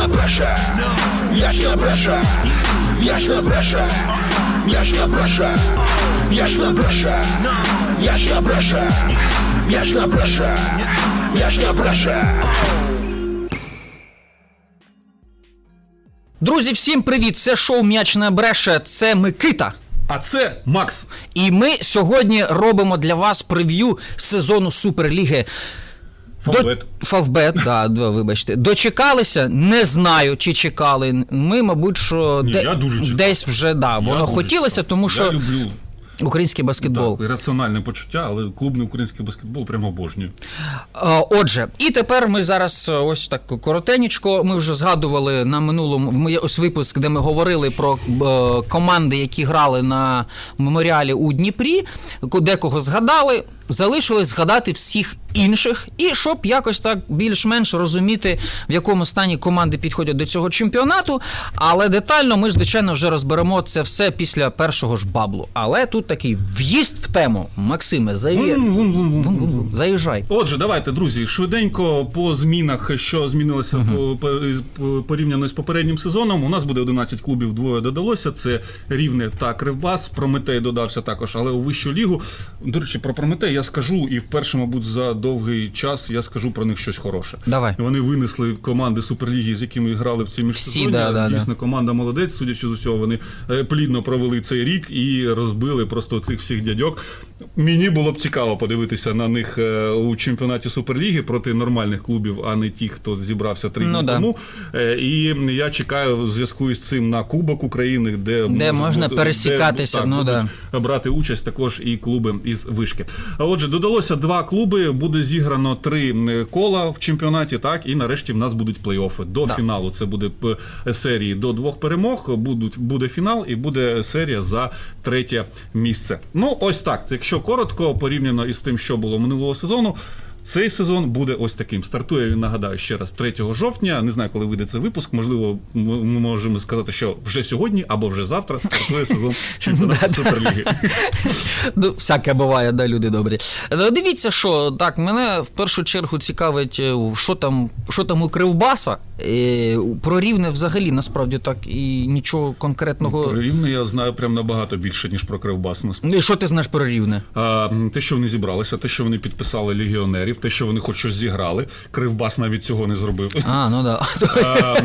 не бреше, не бреше, не бреше, не бреше, не бреше, не бреше, не бреше, не бреше. Друзі, всім привіт! Це шоу М'яч не бреше. Це Микита. А це Макс. І ми сьогодні робимо для вас прев'ю сезону Суперліги. Фавбет. До... Фавбет, да, вибачте. Дочекалися? Не знаю, чи чекали. Ми, мабуть, що Ні, я дуже чекав. десь вже да, воно дуже хотілося, чекав. тому Я люблю український баскетбол. так, раціональне почуття, але клубний український баскетбол прямо обожнюю. Е, Отже, і тепер ми зараз е, ось так коротенечко. Ми вже згадували на минулому ось випуск, де ми говорили про е, команди, які грали на меморіалі у Дніпрі. Декого згадали. Залишилось згадати всіх інших, і щоб якось так більш-менш розуміти, в якому стані команди підходять до цього чемпіонату. Але детально ми, звичайно, вже розберемо це все після першого ж баблу. Але тут такий в'їзд в тему. Максиме, заї... Заїжджай. Отже, давайте, друзі, швиденько по змінах, що змінилося по- порівняно з попереднім сезоном. У нас буде 11 клубів, двоє додалося. Це Рівне та Кривбас. Прометей додався також, але у вищу лігу. До речі, про Прометей я скажу, і вперше, мабуть, за довгий час я скажу про них щось хороше. Давай. Вони винесли команди Суперліги, з якими грали в цій міжсезонні. да, да, Дійсно, команда молодець, судячи з усього, вони е, плідно провели цей рік і розбили просто цих всіх дядьок. Мені було б цікаво подивитися на них е, у чемпіонаті Суперліги проти нормальних клубів, а не ті, хто зібрався три Ну дні да. тому. Е, І я чекаю в зв'язку із цим на Кубок України, де, Де можна бути- пересікатися, так, ну да. брати участь також і клуби із вишки. Отже, додалося два клуби. Буде зіграно три кола в чемпіонаті. Так і нарешті в нас будуть плей-оффи до Да. фіналу. Це буде серії до двох перемог. Будуть буде фінал і буде серія за третє місце. Ну ось так. Якщо коротко порівняно із тим, що було минулого сезону. Цей сезон буде ось таким. Стартує він, нагадаю ще раз 3 жовтня. Не знаю, коли вийде цей випуск. Можливо, ми можемо сказати, що вже сьогодні або вже завтра стартує сезон чемпіонату Суперліги. Ну, всяке буває, да, люди добрі. Е, Дивіться, що так, мене в першу чергу цікавить, е, що там, що там у Кривбаса. Е, Про рівне взагалі насправді так і нічого конкретного. Про Рівне я знаю прям набагато більше, ніж про Кривбас. І що ти знаєш про рівне? А, те, що вони зібралися, те, що вони підписали легіонерів, те, що вони хоч щось зіграли. Кривбас навіть цього не зробив. А, ну да. А,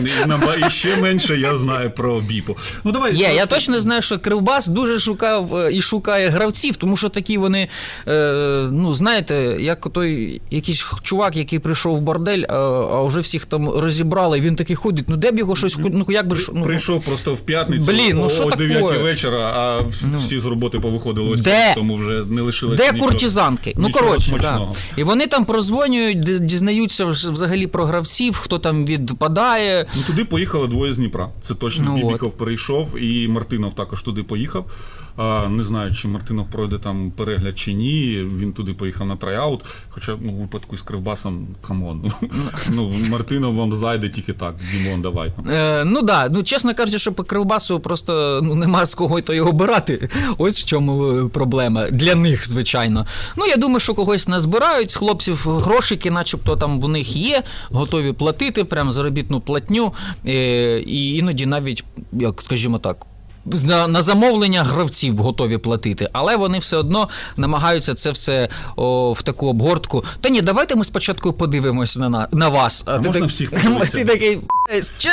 і, і ще менше я знаю про Біпу. Ну давай Є, я точно знаю, що Кривбас дуже шукав е, і шукає гравців, тому що такі вони, е, ну знаєте, як той якийсь чувак, який прийшов в бордель, а, вже всіх там розібрали, він такий ходить, ну де б його щось, ну як би ну, Прийшов просто в п'ятницю Блін, ну о, що о 9 такое? Ну. вечора, а всі з роботи повиходили ось Де? тому вже не лишилося Де нічого. куртизанки? Ну коротше, да. і вони там прозвонюють, дізнаються взагалі про гравців, хто там відпадає. Ну туди поїхало двоє з Дніпра. Це точно Ну, Бібіков перейшов, і Мартинов також туди поїхав. А, не знаю, чи Мартинов пройде там перегляд чи ні. Він туди поїхав на трайаут. Хоча ну, в випадку з Кривбасом, камон. ну, Мартинов вам зайде тільки так. Дімон, давай. Е, ну да, ну чесно кажучи, що по Кривбасу просто ну, нема з кого то його обирати. Ось в чому е, проблема. Для них, звичайно. Ну, я думаю, що когось назбирають, з хлопців грошики, начебто там в них є, готові платити, прям заробітну платню. Е, і іноді навіть, як скажімо так. На, замовлення гравців готові платити, але вони все одно намагаються це все о, в таку обгортку. Та ні, давайте ми спочатку подивимось на, на, на вас. А можна всіх? Ти такий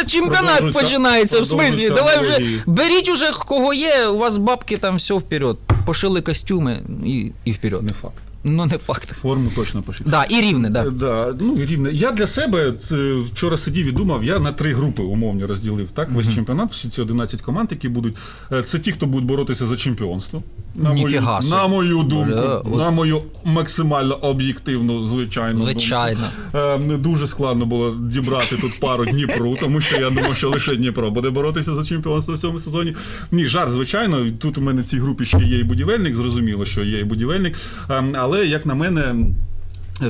чемпіонат починається. В смислі, давай вже беріть уже кого є, у вас бабки там все вперед. Пошили костюми і, і вперед. Не факт. Ну не факт. Форму точно пошли. Да, і рівне, да. Да, ну і рівне. Я для себе це, вчора сидів і думав, я на три групи умовні розділив. Так, весь чемпіонат, всі ці 11 команд, які будуть. Е, Це ті, хто будуть боротися за чемпіонство. На мою, Ніфіга собі. на мою думку, Бля, от- на мою максимально об'єктивну, звичайну. Звичайно. Думку. Е, Дуже складно було дібрати тут пару Дніпру, тому що я думав, що лише Дніпро буде боротися за чемпіонство в цьому сезоні. Ні, жар, звичайно. Тут у мене в цій групі ще є і будівельник, зрозуміло, що є і будівельник. Е, Але як на мене.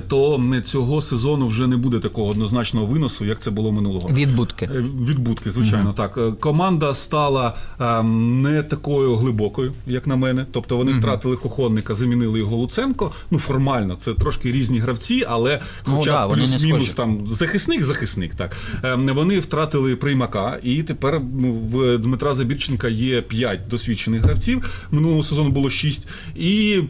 То цього сезону вже не буде такого однозначного виносу, як це було минулого. Відбутки. Е, Відбутки, звичайно, так. Е, Команда стала ем, не такою глибокою, як на мене. Тобто вони втратили Хохонника, замінили його Луценко. Ну, формально, це трошки різні гравці, але Ну, хоча да, вони не плюс-мінус там захисник, захисник, так. Ем, Вони втратили приймака, і тепер ну, в Дмитра Забірченка є 5 досвідчених гравців. Минулого сезону було 6. І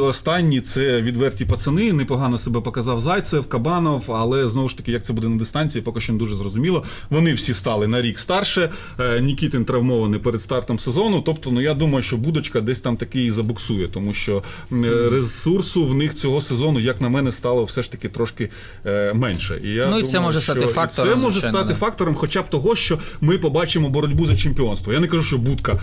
останні це відверті пацани. Непогано себе показав Зайцев, Кабанов, але знову ж таки, як це буде на дистанції, поки що не дуже зрозуміло. Вони всі стали на рік старше. Е, Нікітин травмований перед стартом сезону. Тобто, ну я думаю, що будочка десь там таки і забуксує, тому що е, ресурсу в них цього сезону, як на мене, стало все ж таки трошки е, менше. І я Ну, і це думаю, може що- стати і фактором, Це може звичайно, стати да. фактором, хоча б того, що ми побачимо боротьбу за чемпіонство. Я не кажу, що будка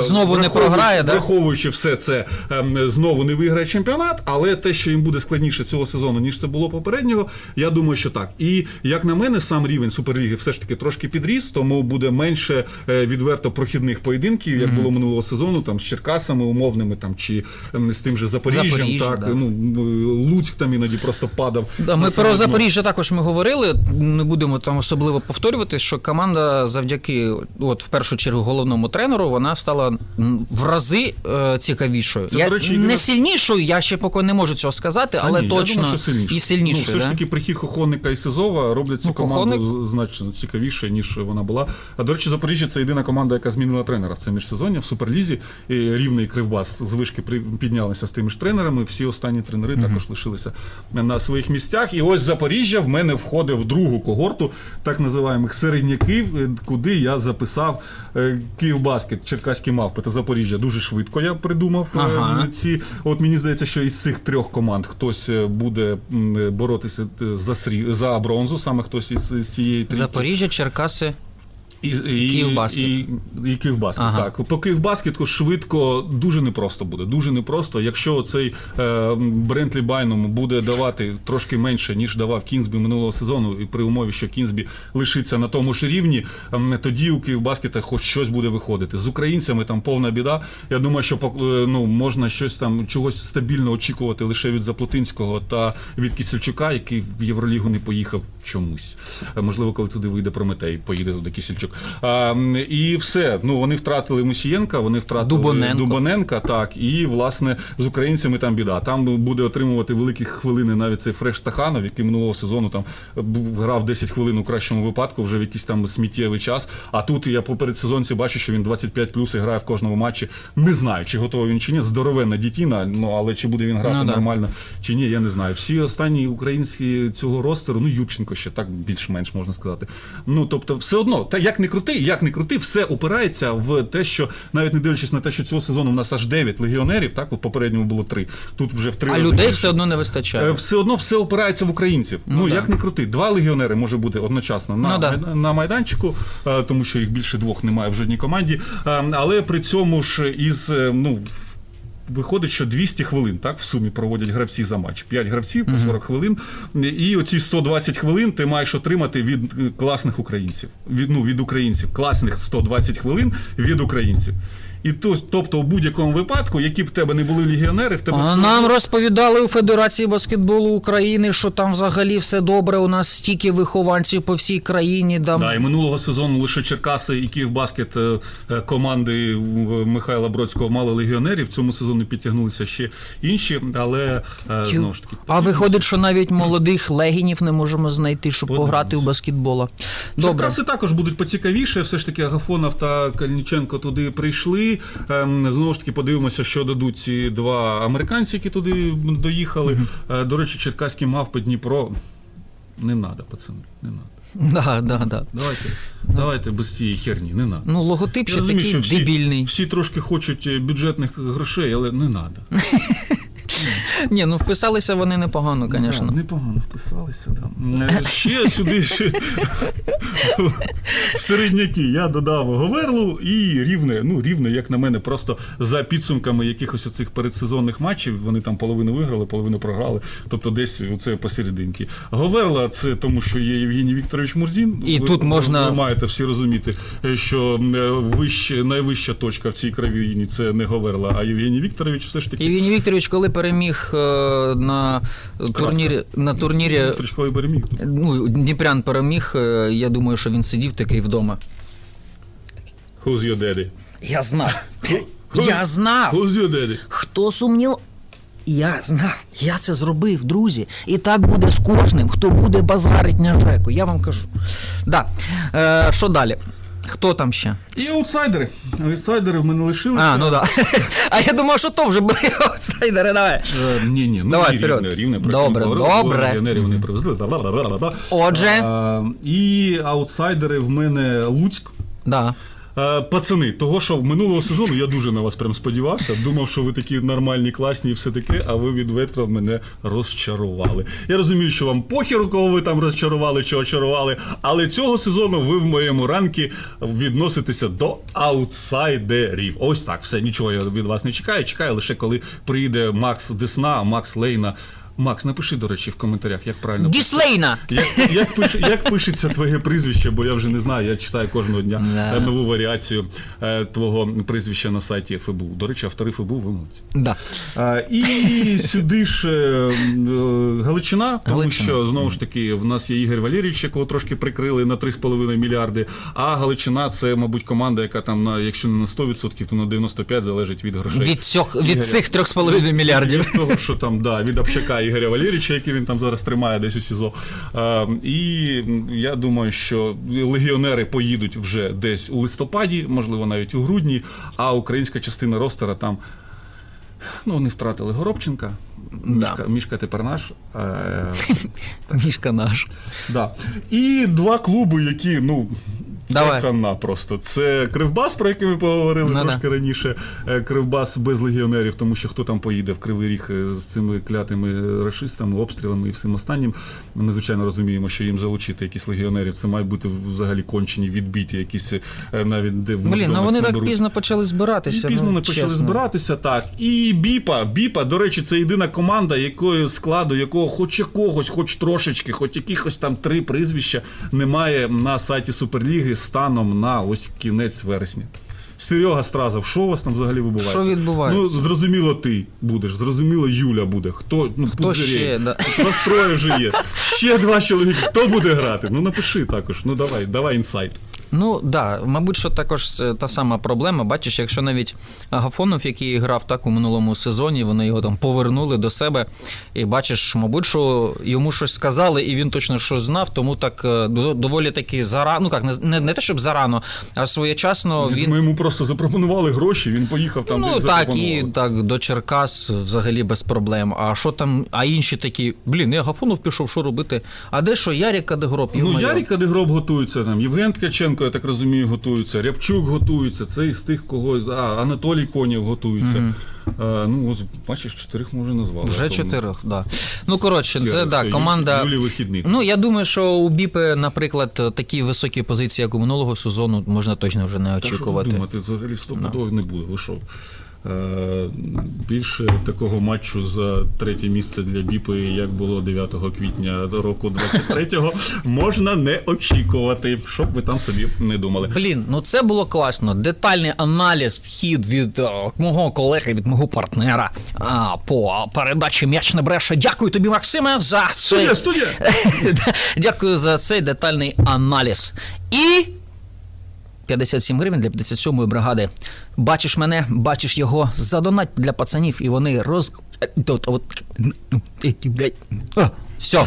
Знову не враховуючи- програє, да? враховуючи все це, ем, знову не виграє чемпіонат, але те, що їм буде складніше цього сезону, ніж це було попереднього, я думаю, що так. І як на мене, сам рівень суперліги все ж таки трошки підріс, тому буде менше е, відверто прохідних поєдинків, як було минулого сезону, там з Черкасами умовними, там чи з тим же Запоріжжям. Запоріжжя, так да. ну Луцьк там іноді просто падав. Да, ми про. Запоріжжя також ми говорили. Не будемо там особливо повторювати, що команда завдяки, от в першу чергу, головному тренеру, вона стала в рази е, цікавішою. Це, я, до речі, не сильнішою, я ще поки не можу цього сказати, але ні, точно що сильніше. і сильнішою. Ну, все да? ж таки, прихід Хохонника і Сизова роблять цю Ну, команду Хохоник- значно цікавіше, ніж вона була. А до речі, Запоріжжя це єдина команда, яка змінила тренера в це міжсезоння в суперлізі. І рівний кривбас з вишки піднялися з тими ж тренерами. Всі останні тренери також лишилися на своїх місцях. І ось Запоріжжя в мене входить в другу когорту, так називаємих середняків, е, куди я записав е, Київбаскет, Черкаські мавпи та Запоріжжя. Дуже швидко я придумав е, Ага. ці. От мені здається, що із цих трьох команд хтось е, буде боротися е, за срі... за бронзу, саме хтось із із цієї трійки. Запоріжжя, Черкаси. І, і, Київбаскет. І, і Київбаскет, Ага. так. По Київбаскету швидко дуже непросто буде. Дуже непросто. Якщо цей е, Брентлі Байном буде давати трошки менше, ніж давав Кінзбі минулого сезону, і при умові, що Кінзбі лишиться на тому ж рівні, ем, тоді у Київбаскета хоч щось буде виходити. З українцями там повна біда. Я думаю, що е, ну, можна щось там чогось стабільно очікувати лише від Заплотинського та від Кісельчука, який в Євролігу не поїхав чомусь. Е, Можливо, коли туди вийде Прометей, поїде туди Кісельчук. А, і все. Ну вони втратили Мусієнка, вони втратили Дубоненко. Дубоненка, так. І власне з українцями там біда. Там буде отримувати великі хвилини навіть цей Фреш Стаханов, який минулого сезону там грав 10 хвилин у кращому випадку, вже в якийсь там сміттєвий час. А тут я по передсезонці бачу, що він 25 плюс і грає в кожному матчі. Не знаю, чи готовий він чи ні. Здоровенна дітіна, ну але чи буде він грати Ну, да. нормально чи ні, я не знаю. Всі останні українські цього ростеру, ну Юрченко ще так більш-менш можна сказати. Ну тобто, все одно, та як не крути, як не крути, все опирається в те, що навіть не дивлячись на те, що цього сезону в нас аж 9 легіонерів, так у попередньому було 3, Тут вже в 3 А людей все одно не вистачає. Е, Все одно все опирається в українців. Ну, ну як не крути, два легіонери може бути одночасно на, Ну, да. на майданчику, е, тому що їх більше двох немає в жодній команді. Е, Але при цьому ж із е, ну. Виходить, що 200 хвилин так в сумі проводять гравці за матч. 5 гравців по 40 хвилин. І оці 120 хвилин ти маєш отримати від е, класних українців. Від, ну, від українців. Класних 120 хвилин від українців. І то, тобто, у будь-якому випадку, які б в тебе не були легіонери, в тебе А все нам розповідали у Федерації баскетболу України, що там взагалі все добре. У нас стільки вихованців по всій країні. Там Да, і минулого сезону лише Черкаси і Київбаскет е, е, команди Михайла Бродського мали легіонерів. В цьому сезоні підтягнулися ще інші, але е, знову ж таки. А виходить, що навіть молодих легінів не можемо знайти, щоб Подивимось. пограти у баскетбола. Добре. Черкаси також будуть поцікавіше. Все ж таки Агафонов та Кальніченко туди прийшли. Ем, Знову ж таки, подивимося, що дадуть ці два американці, які туди доїхали. Е, До речі, черкаські мавпи Дніпро. Не треба, пацани, не треба. Да, да, да. Давайте, давайте без цієї херні, не надо. Ну, логотип ще розумію, такий дебільний. всі трошки хочуть е, бюджетних грошей, але не треба. Ні, ну вписалися вони непогано, звісно. непогано вписалися. Да. Е, Ще сюди ще середняки я додав Говерлу і рівне. Ну, рівне, як на мене, просто за підсумками якихось оцих передсезонних матчів. Вони там половину виграли, половину програли. Тобто десь це посерединки. Говерла це тому, що є Євгеній Вікторович Мурзін. І ви, тут можна- ви маєте всі розуміти, що е, вище, найвища точка в цій країні це не Говерла, а Євгеній Вікторович все ж таки. Євгеній Вікторович, коли переміг е, на турнірі на турнірі. Тричковий переміг. Ну, Дніпрян переміг. е, Я думаю, що він сидів такий вдома. Who's your daddy? Я знав. Я знав. Who's your daddy? Хто сумнів? Я знав, я це зробив, друзі. І так буде з кожним, хто буде базарить на Жеку. Я вам кажу. Да. Е, що далі? Хто там ще? І аутсайдери. Аутсайдери в мене лишилися. А, ну да. А я думав, що то вже були аутсайдери, давай. Е, ні, ні, ну Давай, вперед. рівне, рівне. про Добре, яке ми говорили, добре. бо легіонерів не привезли. Бла-бла-бла-бла-бла. Отже. А, і аутсайдери в мене Луцьк. Да. Е, Пацани, того, що минулого сезону я дуже на вас прям сподівався. Думав, що ви такі нормальні, класні і все таке, а ви відверто мене розчарували. Я розумію, що вам похеру, кого ви там розчарували чи очарували, але цього сезону ви в моєму ранкі відноситеся до аутсайдерів. Ось так, все, нічого я від вас не чекаю. Чекаю лише коли приїде Макс Десна, Макс Лейна. Макс, напиши, до речі, в коментарях, як правильно Діслейна! як, як, пиш, як пишеться твоє прізвище, бо я вже не знаю, я читаю кожного дня Да. е, нову варіацію е, твого прізвища на сайті ФБУ. До речі, автори ФБУ молодці. Да. Е, і сюди ж е, е, Галичина, тому Галичина. що знову ж таки в нас є Ігор Валерійович, якого трошки прикрили на 3,5 мільярди. А Галичина це, мабуть, команда, яка там на якщо не на 100%, то на 95% залежить від грошей. Від, цьох, від цих 3,5 мільярдів. Від того, що там, да, від общака Ігоря Валерійовича, який він там зараз тримає десь у СІЗО. Е, і я думаю, що легіонери поїдуть вже десь у листопаді, можливо, навіть у грудні, а українська частина ростера там. Ну, вони втратили Горобченка. Мішка, Мішка тепер наш. Е, Мішка наш. да. І два клуби, які, ну. Це хана просто. Це Кривбас, про який ми поговорили Ну, трошки да. раніше. Е, Кривбас без легіонерів, тому що хто там поїде в Кривий Ріг е, з цими клятими рашистами, обстрілами і всім останнім. Ми, звичайно, розуміємо, що їм залучити якісь легіонерів. Це мають бути взагалі кончені, відбиті, якісь е, навіть де в Блін, ну вони так пізно почали І збиратися. пізно ну, не почали чесно. збиратися, так. І Біпа, Біпа, до речі, це єдина команда, якої складу, якого хоч якогось, хоч трошечки, хоч якихось там три прізвища немає на сайті Суперліги станом на ось кінець вересня. Серега Стразов, що у вас там взагалі вибувається? Що відбувається? Ну, зрозуміло, ти будеш, зрозуміло, Юля буде. Хто, ну, Хто ще, да. Вас троє вже є. Ще два чоловіки. Хто буде грати? Ну напиши також. Ну давай, давай інсайт. Ну да, мабуть, що також та сама проблема. Бачиш, якщо навіть Агафонов, який грав так у минулому сезоні, вони його там повернули до себе. І бачиш, мабуть, що йому щось сказали, і він точно щось знав, тому так е, доволі таки зарано. Ну як не, не, не те, щоб зарано, а своєчасно Ми він. йому просто запропонували гроші, він поїхав там. Ну їх так, і так до Черкас взагалі без проблем. А що там, а інші такі, блін, я Агафонов пішов, що робити? А де що, Ярік Кадегроб? Ну. Ярік Кадегроб готується там, Євген Ткаченко, я так розумію, готується, Рябчук готується, це із тих, кого. А, Анатолій Конів готується. Е, ну, ось, бачиш, чотирьох ми вже назвали. Вже чотирьох, да. Ну коротше, все, це да, команда. Юлі вихідний. Ну, я думаю, що у Біпи, наприклад, такі високі позиції, як у минулого сезону, можна точно вже не Та що ви очікувати. думати, взагалі стопудово не буде. Ви що? Е, більше такого матчу за третє місце для Біпи, як було 9 квітня року 23-го, можна не очікувати, щоб ви там собі не думали. Блін, ну це було класно. Детальний аналіз, вхід від е, мого колеги, від мого партнера а, по передачі м'яч не бреше. Дякую тобі, Максиме, за цей... Студія, студія! Дякую за цей детальний аналіз. І 57 гривень для 57-ї бригади. Бачиш мене, бачиш його, задонать для пацанів, і вони роз. От, от, все.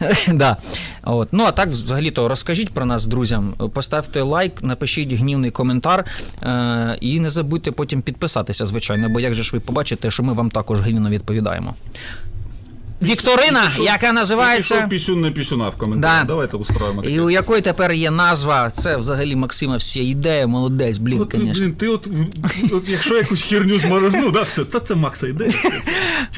да. От. Ну а так, взагалі-то розкажіть про нас друзям. Поставте лайк, напишіть гнівний коментар е- і не забудьте потім підписатися, звичайно, бо як же ж ви побачите, що ми вам також гнівно відповідаємо. Вікторина, яка називається. Пісюн на пісюна в коментарі. Да. Давайте устроїмо таке. І у якої тепер є назва, це взагалі Максима всі ідея, молодець, блін, От, звісно. блін, ти от, от якщо якусь херню зморозну, да, все, це, це Макса ідея.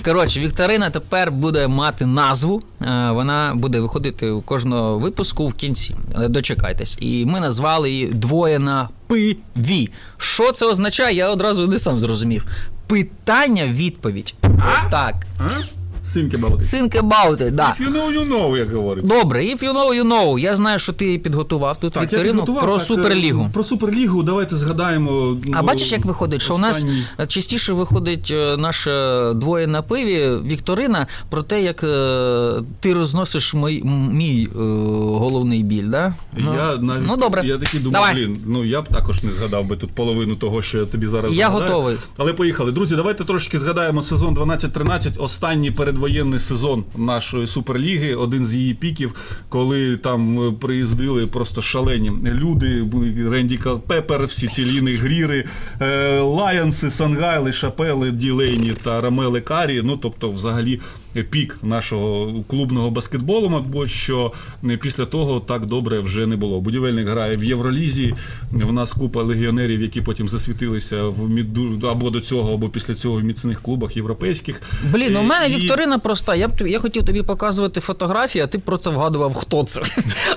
Коротше, Вікторина тепер буде мати назву. е, Вона буде виходити у кожного випуску в кінці. Але Дочекайтесь. І ми назвали її двоє на пиві. Що це означає, я одразу не сам зрозумів. Питання, відповідь. Так. А? Think about it. Think about it, да. If you know, you know, як говорить. Добре, if you know, you know. Я знаю, що ти підготував тут Так, я вікторину підготував, про так, суперлігу. е, Про суперлігу давайте згадаємо. А ну, бачиш, як виходить, що у нас останній- частіше виходить е, наше двоє на пиві Вікторина про те, як е, ти розносиш мій, мій е, головний біль. Да? Ну, я навіть ну добре. я такий думав, Давай. блін, ну я б також не згадав би тут половину того, що я тобі зараз Я нагадаю. готовий. Але поїхали. Друзі, давайте трошки згадаємо сезон 12-13, останній передвоєнний сезон нашої суперліги, один з її піків, коли там е, приїздили просто шалені люди, Ренді Пепер, всі ці Ліни Гріри, е, Лайонси, Сангайли, Шапели, Ділейні та Рамели Карі. Ну тобто, взагалі. Пік нашого клубного баскетболу, мабуть, що після того так добре вже не було. Будівельник грає в Євролізі. В нас купа легіонерів, які потім засвітилися в міду або до цього, або після цього в міцних клубах європейських. Блін, у Е, мене і- Вікторина проста. Я б я хотів тобі показувати фотографії, а ти про це вгадував, хто це.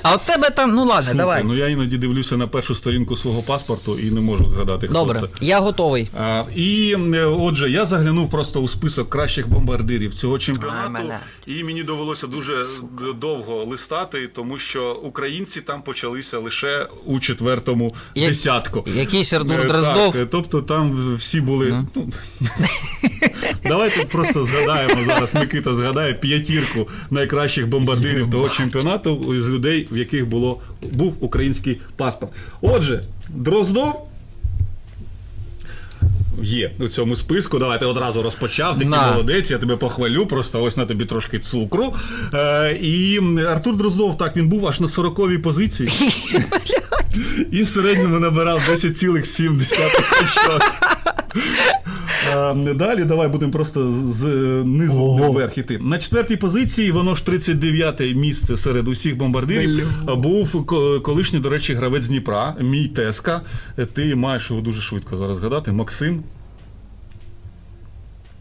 А от тебе там, ну ладно, Слухай, давай. ну я іноді дивлюся на першу сторінку свого паспорту і не можу згадати, хто Добре, це. я готовий. А, і е, отже, я заглянув просто у список кращих бомбардирів цього А, чемпіонату, і мені довелося дуже довго листати, тому що українці там почалися лише у четвертому Я- десятку. Якийсь Артур Е, Дроздов. Так, е, тобто там всі були. Ну, давайте просто згадаємо зараз. Микита згадає п'ятірку найкращих бомбардирів того чемпіонату з людей, в яких було був український паспорт. Отже, Дроздов. Є у цьому списку. Давай ти одразу розпочав. Ти молодець, я тебе похвалю. Просто ось на тобі трошки цукру. Е, і Артур Дроздов, так, він був аж на 40-й позиції. І в середньому набирав 10,7 очок. Е, Далі давай будемо просто з низу вверх іти. На четвертій позиції, воно ж 39-те місце серед усіх бомбардирів. Був колишній, до речі, гравець Дніпра, мій Теска. Ти маєш його дуже швидко зараз згадати. Максим.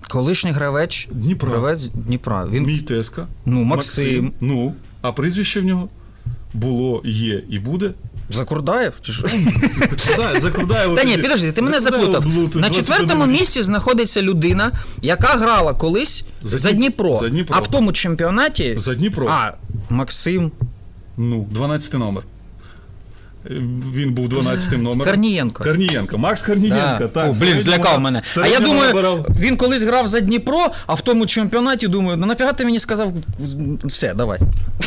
Колишній гравець Дніпра. Гравець Дніпра. Він Мій Теска. Ну, Максим. Ну, а прізвище в нього було, є і буде. Закурдаєв? Чи що? Та ні, підожди, ти мене заплутав. На четвертому місці знаходиться людина, яка грала колись За за, Дніпро. за Дніпро. А в тому чемпіонаті. За Дніпро. А, Максим Ну, 12 номер. Е, Він був 12 номером. Корнієнко. Корнієнко. Макс Корнієнко. Да. Так, О, блін, злякав мене. А я думаю, набирав- він колись грав за Дніпро, а в тому чемпіонаті думаю, ну нафіга ти мені сказав, все, давай.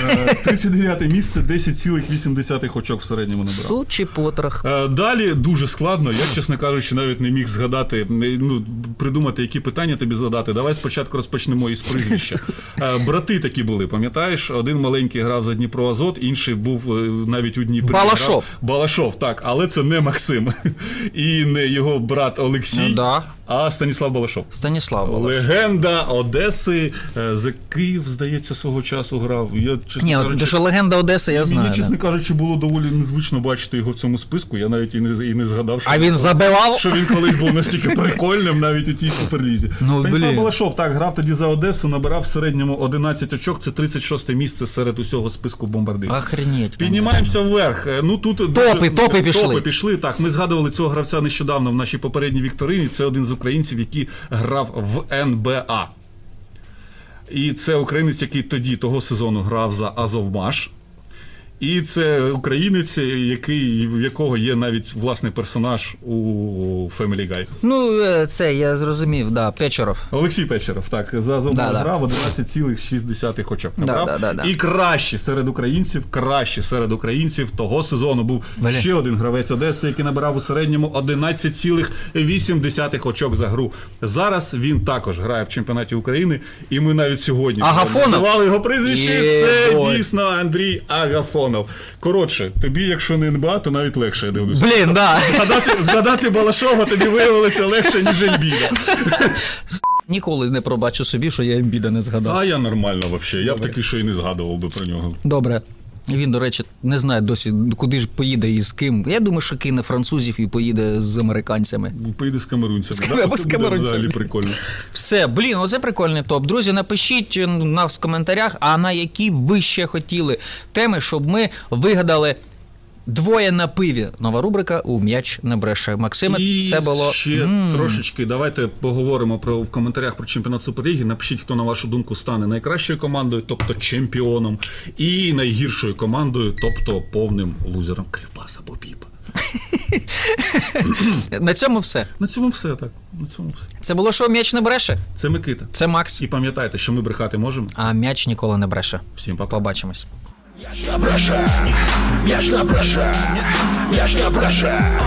Е, 39 місце, 10,8 очок в середньому набирав. Сучий потрох. Е, Далі дуже складно. Я, чесно кажучи, навіть не міг згадати, е, ну, придумати, які питання тобі задати. Давай спочатку розпочнемо із прізвища. Е, Брати такі були, пам'ятаєш? Один маленький грав за Дніпро Азот, інший був е, навіть у Дніпрі. Балашов. Балашов, так, але це не Максим. І не його брат Олексій, Ну да. А Станіслав Балашов. Станіслав була. Легенда Одеси. е, За Київ, здається, свого часу грав. Я, чесно Ні, кажучи, що легенда Одеси, я знаю. Мені, чесно да. кажучи, було доволі незвично бачити його в цьому списку. Я навіть і не, і не згадав, що, А він забивав. що він колись був настільки прикольним навіть у тій суперлізі. Ну, Станіслав блін. Балашов так грав тоді за Одесу, набирав в середньому 11 очок. Це 36 місце серед усього списку бомбардирів. Охренеть. Піднімаємося вверх. Е, Ну тут Топи, топи пішли. Топи пішли. Так, ми згадували цього гравця нещодавно в нашій попередній вікторині. Це один з українців, який грав в НБА. І це українець, який тоді того сезону грав за Азовмаш. І це українець, який, в якого є навіть власний персонаж у Family Guy. Ну, е, це я зрозумів, да, Печоров. Олексій Печеров, так, за Азовмаш Да-да. грав 11,6 очок. Да, да, да, да. І кращий серед українців, кращий серед українців того сезону був Блін. ще один гравець Одеси, який набирав у середньому 11,8 очок за гру. Зараз він також грає в чемпіонаті України, і ми навіть сьогодні Агафонов? його прізвище. Є, Це ой. дійсно Андрій Агафонов. Коротше, тобі, якщо не НБА, то навіть легше я дивлюся. Блін, да. Згадати, згадати Балашова тобі виявилося легше, ніж Ельбіда. Ніколи не пробачу собі, що я Ембіда не згадав. А я нормально взагалі. Я б такий, що і не згадував би про нього. Добре. Він, до речі, не знає досі, куди ж поїде і з ким. Я думаю, що кине французів і поїде з американцями. Поїде з камерунцями. З да? Або з камерунцями. Взагалі прикольно. Все, блін, оце прикольний топ. Друзі, напишіть нас в коментарях, а на які ви ще хотіли теми, щоб ми вигадали Двоє на пиві. Нова рубрика у м'яч не бреше. Максиме, І це було ще М. трошечки. Давайте поговоримо про в коментарях про чемпіонат Суперліги. Напишіть, хто на вашу думку стане найкращою командою, тобто чемпіоном, і найгіршою командою, тобто повним лузером Кривбас або Піпа. на цьому все. На цьому все так. На цьому все. Це було шоу м'яч не бреше. Це Микита. Це Макс. І пам'ятайте, що ми брехати можемо. А м'яч ніколи не бреше. Всім па-па. Побачимось. М'яч не ж на не я ж не бреше,